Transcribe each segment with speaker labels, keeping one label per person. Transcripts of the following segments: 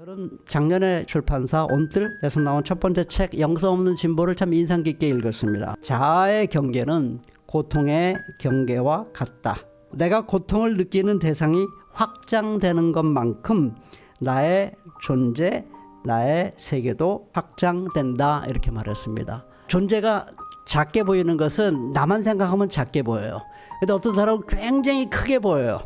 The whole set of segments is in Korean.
Speaker 1: 저는 작년에 출판사 온뜰에서 나온 첫 번째 책 영성 없는 진보를 참 인상 깊게 읽었습니다. 자아의 경계는 고통의 경계와 같다. 내가 고통을 느끼는 대상이 확장되는 것만큼 나의 존재, 나의 세계도 확장된다 이렇게 말했습니다. 존재가 작게 보이는 것은 나만 생각하면 작게 보여요. 근데 어떤 사람은 굉장히 크게 보여요.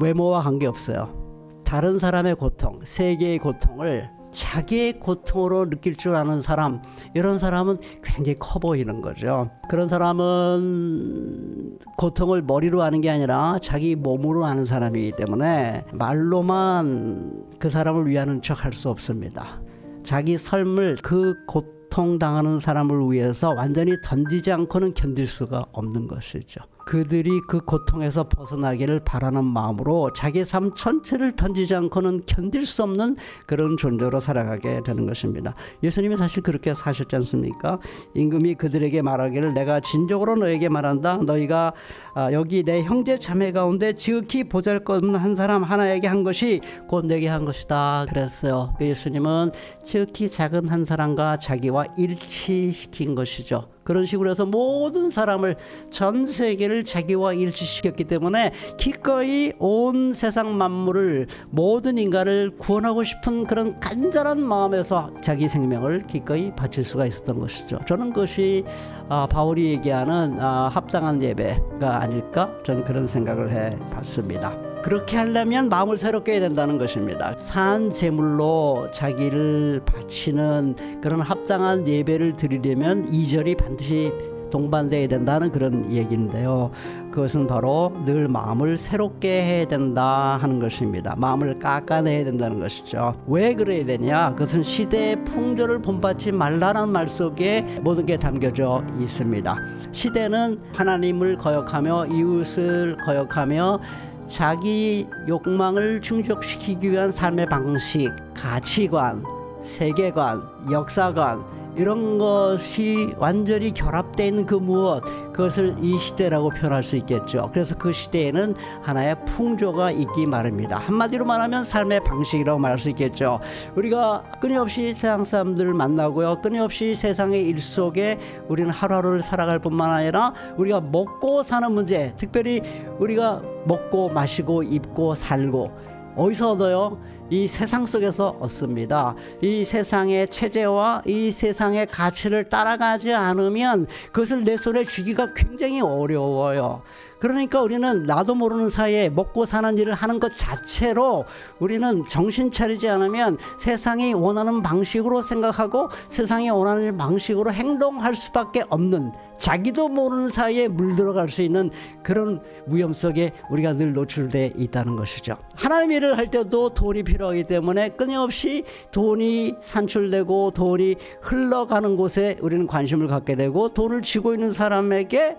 Speaker 1: 외모와 관계없어요. 다른 사람의 고통, 세계의 고통을 자기의 고통으로 느낄 줄 아는 사람, 이런 사람은 굉장히 커 보이는 거죠. 그런 사람은 고통을 머리로 아는 게 아니라 자기 몸으로 아는 사람이기 때문에 말로만 그 사람을 위하는 척 할 수 없습니다. 자기 삶을 그 고통당하는 사람을 위해서 완전히 던지지 않고는 견딜 수가 없는 것이죠. 그들이 그 고통에서 벗어나기를 바라는 마음으로 자기 삶 전체를 던지지 않고는 견딜 수 없는 그런 존재로 살아가게 되는 것입니다. 예수님이 사실 그렇게 사셨지 않습니까? 임금이 그들에게 말하기를 내가 진정으로 너에게 말한다. 너희가 아, 여기 내 형제 자매 가운데 지극히 보잘것없는 한 사람 하나에게 한 것이 곧 내게 한 것이다. 그랬어요. 그 예수님은 지극히 작은 한 사람과 자기와 일치시킨 것이죠. 그런 식으로 해서 모든 사람을 전 세계를 자기와 일치시켰기 때문에 기꺼이 온 세상 만물을 모든 인간을 구원하고 싶은 그런 간절한 마음에서 자기 생명을 기꺼이 바칠 수가 있었던 것이죠. 저는 그것이 아, 바울이 얘기하는 아, 합당한 예배가 아닐까 저는 그런 생각을 해봤습니다. 그렇게 하려면 마음을 새롭게 해야 된다는 것입니다. 산 제물로 자기를 바치는 그런 합당한 예배를 드리려면 이절이 반드시 동반돼야 된다는 그런 얘기인데요. 그것은 바로 늘 마음을 새롭게 해야 된다 하는 것입니다. 마음을 깎아내야 된다는 것이죠. 왜 그래야 되냐? 그것은 시대의 풍조를 본받지 말라는 말 속에 모든 게 담겨져 있습니다. 시대는 하나님을 거역하며 이웃을 거역하며 자기 욕망을 충족시키기 위한 삶의 방식, 가치관, 세계관, 역사관 이런 것이 완전히 결합되어 있는 그 무엇 그것을 이 시대라고 표현할 수 있겠죠. 그래서 그 시대에는 하나의 풍조가 있기 마련입니다. 한마디로 말하면 삶의 방식이라고 말할 수 있겠죠. 우리가 끊임없이 세상 사람들을 만나고요. 끊임없이 세상의 일 속에 우리는 하루하루를 살아갈 뿐만 아니라 우리가 먹고 사는 문제, 특별히 우리가 먹고 마시고 입고 살고 어디서 얻어요? 이 세상 속에서 얻습니다. 이 세상의 체제와 이 세상의 가치를 따라가지 않으면 그것을 내 손에 쥐기가 굉장히 어려워요. 그러니까 우리는 나도 모르는 사이에 먹고 사는 일을 하는 것 자체로 우리는 정신 차리지 않으면 세상이 원하는 방식으로 생각하고 세상이 원하는 방식으로 행동할 수밖에 없는 자기도 모르는 사이에 물들어갈 수 있는 그런 위험 속에 우리가 늘 노출돼 있다는 것이죠. 하나님 일을 할 때도 돈이 필요하기 때문에 끊임없이 돈이 산출되고 돈이 흘러가는 곳에 우리는 관심을 갖게 되고 돈을 쥐고 있는 사람에게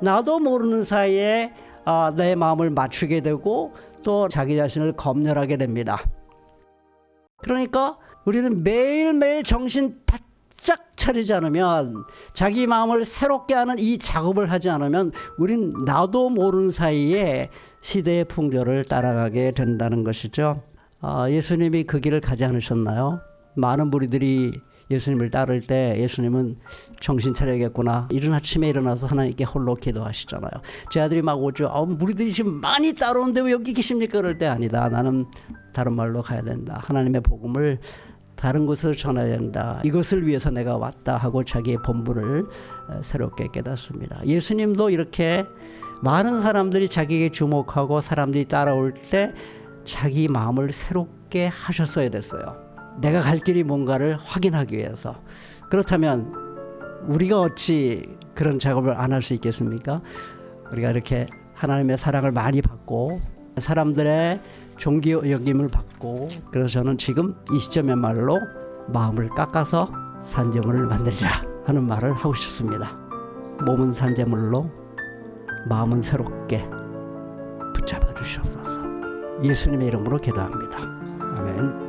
Speaker 1: 나도 모르는 사이에 아, 내 마음을 맞추게 되고 또 자기 자신을 검열하게 됩니다. 그러니까 우리는 매일매일 정신 바짝 차리지 않으면 자기 마음을 새롭게 하는 이 작업을 하지 않으면 우린 나도 모르는 사이에 시대의 풍조를 따라가게 된다는 것이죠. 아, 예수님이 그 길을 가지 않으셨나요? 많은 무리들이 예수님을 따를 때 예수님은 정신 차려야겠구나. 이른 아침에 일어나서 하나님께 홀로 기도하시잖아요. 제 아들이 막 오죠. 아, 무리들이 지금 많이 따라오는데 왜 여기 계십니까? 그럴 때 아니다. 나는 다른 말로 가야 된다. 하나님의 복음을 다른 곳을 전해야 된다. 이것을 위해서 내가 왔다 하고 자기의 본분을 어, 새롭게 깨닫습니다. 예수님도 이렇게 많은 사람들이 자기에게 주목하고 사람들이 따라올 때 자기 마음을 새롭게 하셨어야 됐어요. 내가 갈 길이 뭔가를 확인하기 위해서. 그렇다면 우리가 어찌 그런 작업을 안 할 수 있겠습니까? 우리가 이렇게 하나님의 사랑을 많이 받고 사람들의 존귀 여김을 받고 그래서 저는 지금 이 시점의말로 마음을 깎아서 산재물을 만들자 하는 말을 하고 싶습니다. 몸은 산재물로 마음은 새롭게 붙잡아 주시옵소서. 예수님의 이름으로 기도합니다. 아멘.